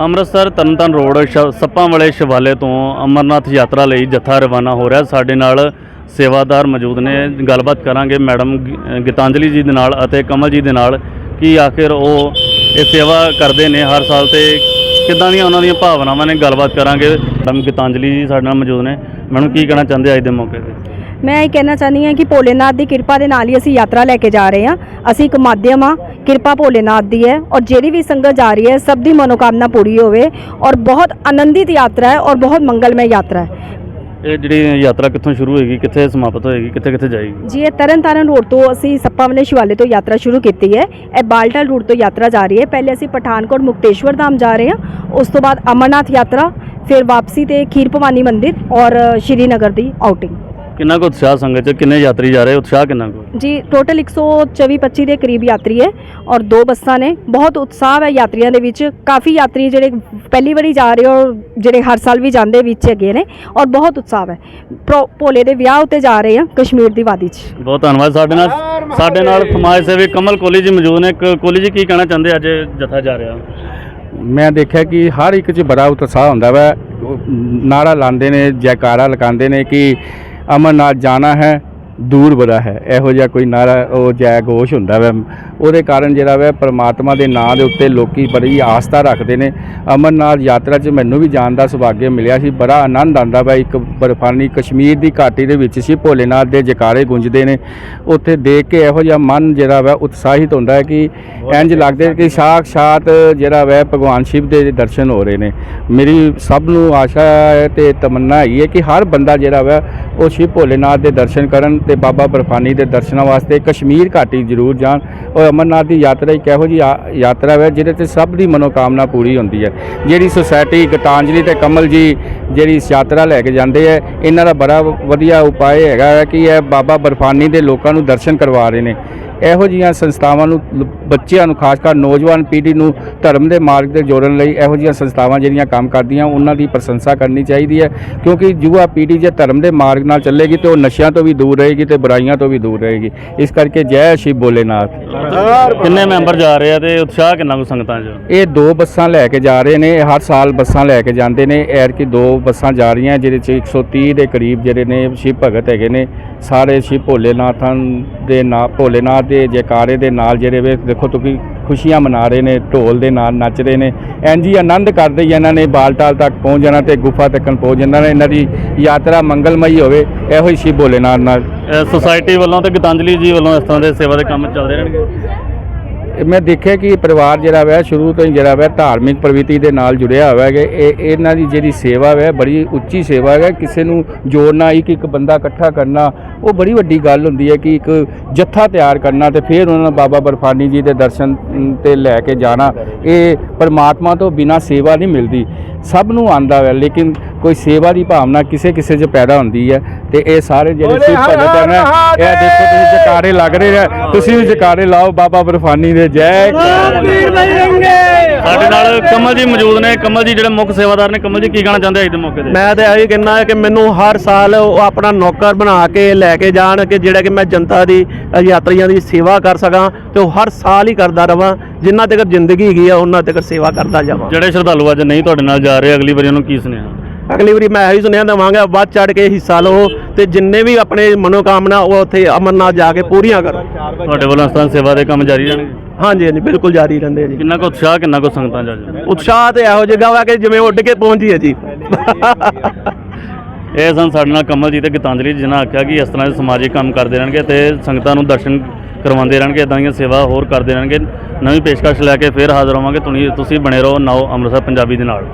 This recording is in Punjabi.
ਅੰਮ੍ਰਿਤਸਰ ਤਰਨਤਾਰਨ ਰੋਡ ਸ਼- ਸੱਪਾਂ ਵਾਲੇ ਸ਼ਿਵਾਲੇ ਤੋਂ ਅਮਰਨਾਥ ਯਾਤਰਾ ਲਈ ਜੱਥਾ ਰਵਾਨਾ ਹੋ ਰਿਹਾ। ਸਾਡੇ ਨਾਲ ਸੇਵਾਦਾਰ ਮੌਜੂਦ ਨੇ। ਗੱਲਬਾਤ ਕਰਾਂਗੇ ਮੈਡਮ ਗੀਤਾਂਜਲੀ ਜੀ ਦੇ ਨਾਲ ਅਤੇ ਕਮਲ ਜੀ ਦੇ ਨਾਲ। ਕਿ ਆਖਿਰ ਉਹ ਇਹ ਸੇਵਾ ਕਰਦੇ ਨੇ ਹਰ ਸਾਲ ਤੇ ਕਿੱਦਾਂ ਦੀਆਂ ਉਹਨਾਂ ਦੀਆਂ ਭਾਵਨਾਵਾਂ ਨੇ? ਗੱਲਬਾਤ ਕਰਾਂਗੇ। ਮੈਡਮ ਗੀਤਾਂਜਲੀ ਜੀ ਸਾਡੇ ਨਾਲ ਮੌਜੂਦ ਨੇ। ਮੈਡਮ, ਕੀ ਕਹਿਣਾ ਚਾਹੁੰਦੇ ਅੱਜ ਦੇ ਮੌਕੇ ਤੇ? ਮੈਂ ਇਹ ਕਹਿਣਾ ਚਾਹੁੰਦੀ ਹਾਂ ਕਿ ਭੋਲੇਨਾਥ ਦੀ ਕਿਰਪਾ ਦੇ ਨਾਲ ਹੀ ਅਸੀਂ ਯਾਤਰਾ ਲੈ ਕੇ ਜਾ ਰਹੇ ਹਾਂ। ਅਸੀਂ ਇੱਕ ਮਾਧਿਅਮ ਆ ਕਿਰਪਾ ਭੋਲੇਨਾਥ ਦੀ ਹੈ ਔਰ ਜਿਹੜੀ ਵੀ ਸੰਗਤ ਜਾ ਰਹੀ ਹੈ ਸਭ ਦੀ ਮਨੋਕਾਮਨਾ ਪੂਰੀ ਹੋਵੇ ਔਰ ਬਹੁਤ ਆਨੰਦਿਤ ਯਾਤਰਾ ਹੈ ਔਰ ਬਹੁਤ ਮੰਗਲਮय ਯਾਤਰਾ ਹੈ। ਇਹ ਜਿਹੜੀ ਯਾਤਰਾ ਕਿੱਥੋਂ ਸ਼ੁਰੂ ਹੋਏਗੀ ਕਿੱਥੇ ਸਮਾਪਤ ਹੋਏਗੀ ਕਿੱਥੇ ਕਿੱਥੇ ਜਾਏਗੀ? ਜੀ ਇਹ ਤਰਨਤਾਰਨ ਰੋਡ ਤੋਂ ਅਸੀਂ ਸੱਪਾ ਵਾਲੇ ਸ਼ਿਵਾਲੇ ਤੋਂ ਯਾਤਰਾ ਸ਼ੁਰੂ ਕੀਤੀ ਹੈ। ਇਹ ਬਾਲਟਲ ਰੂਟ ਤੋਂ ਯਾਤਰਾ ਜਾ ਰਹੀ ਹੈ। ਪਹਿਲੇ ਅਸੀਂ ਪਠਾਨਕੋਟ ਮੁਕਤੇਸ਼ਵਰ ਧਾਮ ਜਾ ਰਹੇ ਹਾਂ। ਉਸ ਤੋਂ ਬਾਅਦ ਅਮਰਨਾਥ ਯਾਤਰਾ ਫਿਰ ਵਾਪਸੀ ਤੇ ਖੀਰ ਭਵਾਨੀ ਮੰਦਿਰ ਔਰ ਸ਼੍ਰੀਨਗਰ ਦੀ ਆਊਟਿੰਗ ਕਿੰਨਾ ਕੁ ਉਤਸ਼ਾਹ ਸੰਗਤ ਚ? ਕਿੰਨੇ ਯਾਤਰੀ ਜਾ ਰਹੇ? ਉਤਸ਼ਾਹ ਕਿੰਨਾ ਕੁ? ਜੀ ਟੋਟਲ 124 25 ਦੇ ਕਰੀਬ ਯਾਤਰੀ ਹੈ ਔਰ ਦੋ ਬੱਸਾਂ ਨੇ। ਬਹੁਤ ਉਤਸ਼ਾਹ ਹੈ ਯਾਤਰੀਆਂ ਦੇ ਵਿੱਚ। ਕਾਫੀ ਯਾਤਰੀ ਜਿਹੜੇ ਪਹਿਲੀ ਵਾਰੀ ਜਾ ਰਹੇ ਔਰ ਜਿਹੜੇ ਹਰ ਸਾਲ ਵੀ ਜਾਂਦੇ ਵਿੱਚ ਹੈਗੇ ਨੇ ਔਰ ਬਹੁਤ ਉਤਸ਼ਾਹ ਹੈ। ਭੋਲੇ ਦੇ ਵਿਆਹ ਉੱਤੇ ਜਾ ਰਹੇ ਹਾਂ ਕਸ਼ਮੀਰ ਦੀ ਵਾਦੀ 'ਚ। ਬਹੁਤ ਧੰਨਵਾਦ ਸਾਡੇ ਨਾਲ। ਸਾਡੇ ਨਾਲ ਸਮਾਜ ਸੇਵੀ ਕਮਲ ਕੋਲੀ ਜੀ ਮੌਜੂਦ ਨੇ। ਕ- ਕੋਲੀ ਜੀ ਕੀ ਕਹਿਣਾ ਚਾਹੁੰਦੇ ਅੱਜ ਜਥਾ ਜਾ ਰਿਹਾ? ਮੈਂ ਦੇਖਿਆ ਕਿ ਹਰ ਇੱਕ 'ਚ ਬੜਾ ਉਤਸ਼ਾਹ ਹੁੰਦਾ ਵਾ। ਉਹ ਨਾਰਾ ਲਾਉਂਦੇ ਨੇ ਜੈਕਾਰਾ ਲਗਾਉਂਦੇ ਨੇ ਕਿ ਅਮਰਨਾਥ ਜਾਣਾ ਹੈ ਦੂਰ ਬੜਾ ਹੈ। ਇਹੋ ਜਿਹਾ ਕੋਈ ਨਾਰਾ ਉਹ ਜੈ ਘੋਸ਼ ਹੁੰਦਾ ਵਾ। ਉਹਦੇ ਕਾਰਨ ਜਿਹੜਾ ਵਾ ਪ੍ਰਮਾਤਮਾ ਦੇ ਨਾਂ ਦੇ ਉੱਤੇ ਲੋਕੀ ਬੜੀ ਆਸਥਾ ਰੱਖਦੇ ਨੇ। ਅਮਰਨਾਥ ਯਾਤਰਾ 'ਚ ਮੈਨੂੰ ਵੀ ਜਾਣ ਦਾ ਸੁਭਾਗਿਆ ਮਿਲਿਆ ਸੀ। ਬੜਾ ਆਨੰਦ ਆਉਂਦਾ ਵਾ। ਇੱਕ ਬਰਫਾਨੀ ਕਸ਼ਮੀਰ ਦੀ ਘਾਟੀ ਦੇ ਵਿੱਚ ਸੀ। ਭੋਲੇਨਾਥ ਦੇ ਜੈਕਾਰੇ ਗੂੰਜਦੇ ਨੇ। ਉੱਥੇ ਦੇਖ ਕੇ ਇਹੋ ਜਿਹਾ ਮਨ ਜਿਹੜਾ ਵਾ ਉਤਸ਼ਾਹਿਤ ਹੁੰਦਾ ਹੈ ਕਿ ਇੰਜ ਲੱਗਦਾ ਕਿ ਸਾਖਸ਼ਾਤ ਜਿਹੜਾ ਵਾ ਭਗਵਾਨ ਸ਼ਿਵ ਦੇ ਦਰਸ਼ਨ ਹੋ ਰਹੇ ਨੇ। ਮੇਰੀ ਸਭ ਨੂੰ ਆਸ਼ਾ ਹੈ ਤੇ ਤਮੰਨਾ ਹੈਗੀ ਹੈ ਕਿ ਹਰ ਬੰਦਾ ਜਿਹੜਾ ਵਾ ਉਹ ਸ਼ਿਵ ਭੋਲੇਨਾਥ ਦੇ ਦਰਸ਼ਨ ਕਰਨ ਤੇ ਬਾਬਾ ਬਰਫਾਨੀ ਦੇ ਦਰਸ਼ਨਾਂ ਵਾਸਤੇ ਕਸ਼ਮੀਰ ਘਾਟੀ ਜ਼ਰੂਰ ਜਾਣ। ਔਰ ਅਮਰਨਾਥ ਦੀ ਯਾਤਰਾ ਇੱਕ ਇਹੋ ਜਿਹੀ ਆ- ਯਾਤਰਾ ਹੈ ਜਿਹਦੇ ਤੇ ਸਭ ਦੀ ਮਨੋਕਾਮਨਾ ਪੂਰੀ ਹੁੰਦੀ ਹੈ। ਜਿਹੜੀ ਸੁਸਾਇਟੀ ਗਤਾਂਜਲੀ ਤੇ ਕਮਲ ਜੀ ਜਿਹੜੀ ਇਸ ਯਾਤਰਾ ਲੈ ਕੇ ਜਾਂਦੇ ਹੈ ਇਹਨਾਂ ਦਾ ਬੜਾ ਵਧੀਆ ਉਪਾਅ ਹੈਗਾ ਹੈ ਕਿ ਇਹ ਬਾਬਾ ਬਰਫਾਨੀ ਦੇ ਲੋਕਾਂ ਨੂੰ ਦਰਸ਼ਨ ਕਰਵਾ ਰਹੇ ਨੇ। ਇਹੋ ਜਿਹੀਆਂ ਸੰਸਥਾਵਾਂ ਨੂੰ ਬੱਚਿਆਂ ਨੂੰ ਖਾਸ ਕਰ ਨੌਜਵਾਨ ਪੀੜ੍ਹੀ ਨੂੰ ਧਰਮ ਦੇ ਮਾਰਗ ਤੇ ਜੋੜਨ ਲਈ ਇਹੋ ਜਿਹੀਆਂ ਸੰਸਥਾਵਾਂ ਜਿਹੜੀਆਂ ਕੰਮ ਕਰਦੀਆਂ ਉਹਨਾਂ ਦੀ ਪ੍ਰਸ਼ੰਸਾ ਕਰਨੀ ਚਾਹੀਦੀ ਹੈ। ਕਿਉਂਕਿ ਯੁਵਾ ਪੀੜ੍ਹੀ ਜੇ ਧਰਮ ਦੇ ਮਾਰਗ ਨਾਲ ਚੱਲੇਗੀ ਤੇ ਉਹ ਨਸ਼ਿਆਂ ਤੋਂ ਵੀ ਦੂਰ ਰਹੇਗੀ ਤੇ ਬੁਰਾਈਆਂ ਤੋਂ ਵੀ ਦੂਰ ਰਹੇਗੀ। ਇਸ ਕਰਕੇ ਜੈ ਸ਼ਿਵ ਭੋਲੇਨਾਥ। ਕਿੰਨੇ ਮੈਂਬਰ ਜਾ ਰਹੇ ਆ ਤੇ ਉਤਸ਼ਾਹ ਕਿੰਨਾ ਕੁ ਸੰਗਤਾਂ 'ਚ? ਇਹ ਦੋ ਬੱਸਾਂ ਲੈ ਕੇ ਜਾ ਰਹੇ ਨੇ ਇਹ ਹਰ ਸਾਲ ਬੱਸਾਂ ਲੈ ਕੇ ਜਾਂਦੇ ਨੇ ਐਰ ਕਿ ਦੋ ਬੱਸਾਂ ਜਾ ਰਹੀਆਂ ਜਿਹਦੇ ਚ 130 ਦੇ ਕਰੀਬ ਜਿਹੜੇ ਨੇ ਸ਼ਿਵ ਭਗਤ ਹੈਗੇ ਨੇ ਸਾਰੇ ਸ਼ਿਵ ਭੋਲੇਨਾਥਾਂ ਦੇ ਨਾਂ ਭੋਲੇਨਾਥ ਦੇ ਜੈਕਾਰੇ ਦੇ ਨਾਲ ਜਿਹੜੇ ਵੇ ਦੇਖੋ ਤੁਸੀਂ ਖੁਸ਼ੀਆਂ ਮਨਾ ਰਹੇ ਨੇ ਢੋਲ ਦੇ ਨਾਲ ਨੱਚ ਰਹੇ ਨੇ। ਇੰਝ ਹੀ ਆਨੰਦ ਕਰਦੇ ਹੀ ਇਹਨਾਂ ਨੇ ਬਾਲਟਾਲ ਤੱਕ ਪਹੁੰਚ ਜਾਣਾ ਤੇ ਗੁਫਾ ਤੱਕ ਪਹੁੰਚ ਜਾਣਾ ਇਹਨਾਂ ਦੀ ਯਾਤਰਾ ਮੰਗਲਮਈ ਹੋਵੇ ਇਹੋ ਹੀ ਸ਼ਿਵ ਭੋਲੇਨਾਥ ਨਾਲ। ਸੁਸਾਇਟੀ ਵੱਲੋਂ ਤੇ ਗੀਤਾਂਜਲੀ ਜੀ ਵੱਲੋਂ ਇਸ ਤਰ੍ਹਾਂ ਦੇ ਸੇਵਾ ਦੇ ਕੰਮ ਚੱਲਦੇ ਰਹਿਣਗੇ? ਮੈਂ ਦੇਖਿਆ ਕਿ ਪਰਿਵਾਰ ਜਿਹੜਾ ਵੈ ਸ਼ੁਰੂ ਤੋਂ ਹੀ ਜਿਹੜਾ ਵੈ ਧਾਰਮਿਕ ਪ੍ਰਵਿਰਤੀ ਦੇ ਨਾਲ ਜੁੜਿਆ ਹੋਇਆ ਹੈ ਇਹ ਇਹਨਾਂ ਦੀ ਜਿਹੜੀ ਸੇਵਾ ਵੈ ਬੜੀ ਉੱਚੀ ਸੇਵਾ ਹੈ ਕਿਸੇ ਨੂੰ ਜੋੜਨਾ ਇੱਕ ਇੱਕ ਬੰਦਾ ਇਕੱਠਾ ਕਰਨਾ ਉਹ ਬੜੀ ਵੱਡੀ ਗੱਲ ਹੁੰਦੀ ਹੈ ਕਿ ਇੱਕ ਜੱਥਾ ਤਿਆਰ ਕਰਨਾ ਤੇ ਫਿਰ ਉਹਨਾਂ ਨੂੰ ਬਾਬਾ ਬਰਫਾਨੀ ਜੀ ਦੇ ਦਰਸ਼ਨ ਤੇ ਲੈ ਕੇ ਜਾਣਾ, ਇਹ ਪਰਮਾਤਮਾ ਤੋਂ ਬਿਨਾ ਸੇਵਾ ਨਹੀਂ ਮਿਲਦੀ। ਸਭ ਨੂੰ ਆਂਦਾ ਹੈ, ਲੇਕਿਨ ਕੋਈ ਸੇਵਾ ਦੀ ਭਾਵਨਾ ਕਿਸੇ ਕਿਸੇ 'ਚ ਪੈਦਾ ਹੁੰਦੀ ਹੈ ਤੇ ਇਹ ਸਾਰੇ ਜਿਹੜੇ ਸਿੱਖ ਭਗਤ ਹਨ ਇਹ ਦੇਖੋ ਤੁਸੀਂ ਜਕਾਰੇ ਲੱਗ ਰਹੇ ਨੇ ਤੁਸੀਂ ਵੀ ਜਕਾਰੇ ਲਾਓ ਬਾਬਾ ਬਰਫਾਨੀ ਦੇ ਜੈ ਸਾਡੇ ਨਾਲ ਕਮਲ ਜੀ ਮੌਜੂਦ ਨੇ। ਕਮਲ ਜੀ ਜਿਹੜੇ ਮੁੱਖ ਸੇਵਾਦਾਰ ਨੇ ਕਮਲ ਜੀ ਕੀ ਕਹਿਣਾ ਚਾਹੁੰਦੇ ਅੱਜ ਦੇ ਮੌਕੇ ਤੇ? ਮੈਂ ਤੇ ਇਹੀ ਕਹਿਣਾ ਹੈ ਕਿ ਮੈਨੂੰ ਹਰ ਸਾਲ ਉਹ ਆਪਣਾ ਨੌਕਰ ਬਣਾ ਕੇ ਲੈ ਕੇ ਜਾਣ ਕਿ ਜਿਹੜਾ ਕਿ ਮੈਂ ਜਨਤਾ ਦੀ ਯਾਤਰੀਆਂ ਦੀ ਸੇਵਾ ਕਰ ਸਕਾਂ ਤੇ ਉਹ ਹਰ ਸਾਲ ਹੀ ਕਰਦਾ ਰਵਾਂ ਜਿੰਨਾ ਤੱਕ ਜ਼ਿੰਦਗੀ ਹੈਗੀ ਆ ਉਹਨਾਂ ਤੱਕ ਸੇਵਾ ਕਰਦਾ ਜਾਵਾਂ। ਜਿਹੜੇ ਸ਼ਰਧਾਲੂ ਅੱਜ ਨਹੀਂ ਤੁਹਾਡੇ ਨਾਲ ਜਾ ਰਹੇ ਅਗਲੀ ਵਾਰੀ ਉਹਨੂੰ ਕੀ ਸੁਨੇਹਾ? ਅਗਲੀ ਵਾਰੀ ਮੈਂ ਇਹੀ ਸੁਣਿਆ ਦਵਾਂਗਾ ਵੱਧ ਚੜ ਕੇ ਹਿੱਸਾ ਲਓ ਤੇ ਜਿੰਨੇ ਵੀ ਆਪਣੇ ਮਨੋਕਾਮਨਾ ਉਹ ਉੱਥੇ ਅਮਰਨਾਥ ਜਾ ਕੇ ਪੂਰੀਆਂ ਕਰੋ। ਤੁਹਾਡੇ ਵੱਲੋਂ ਤਰ੍ਹਾਂ ਸੇਵਾ ਦੇ ਕੰਮ ਜਾਰੀ ਰਹਿਣਗੇ? ਹਾਂਜੀ ਹਾਂਜੀ ਬਿਲਕੁਲ ਜਾਰੀ ਰਹਿੰਦੇ ਆ ਜੀ। ਕਿੰਨਾ ਕੁ ਉਤਸ਼ਾਹ ਕਿੰਨਾ ਕੁ ਸੰਗਤਾਂ ਅੱਜ ਉਤਸ਼ਾਹ ਤੇ ਇਹੋ ਜਿਹਾ ਵਾ ਕਿ ਜਿਵੇਂ ਉੱਡ ਕੇ ਪਹੁੰਚੀ ਹੈ ਜੀ। ਇਹ ਸਨ ਸਾਡੇ ਨਾਲ ਕਮਲ ਜੀ ਤੇ ਗੀਤਾਂਜਲੀ ਜੀ ਨੇ ਆਖਿਆ ਕਿ ਇਸ ਤਰ੍ਹਾਂ ਦੇ ਸਮਾਜਿਕ ਕੰਮ ਕਰਦੇ ਰਹਿਣਗੇ ਤੇ ਸੰਗਤਾਂ ਨੂੰ ਦਰਸ਼ਨ ਕਰਵਾਉਂਦੇ ਰਹਿਣਗੇ ਇਦਾਂ ਦੀਆਂ ਸੇਵਾ ਹੋਰ ਕਰਦੇ ਰਹਿਣਗੇ। ਨਵੀਂ ਪੇਸ਼ਕਸ਼ ਲੈ ਕੇ ਫੇਰ ਹਾਜ਼ਰ ਹੋਵਾਂਗੇ। ਤੁਸੀਂ ਤੁਸੀਂ ਬਣੇ ਰਹੋ। ਨਾਓ ਅੰਮ੍ਰਿਤਸਰ ਪੰਜਾਬੀ ਦੇ ਨਾਲ।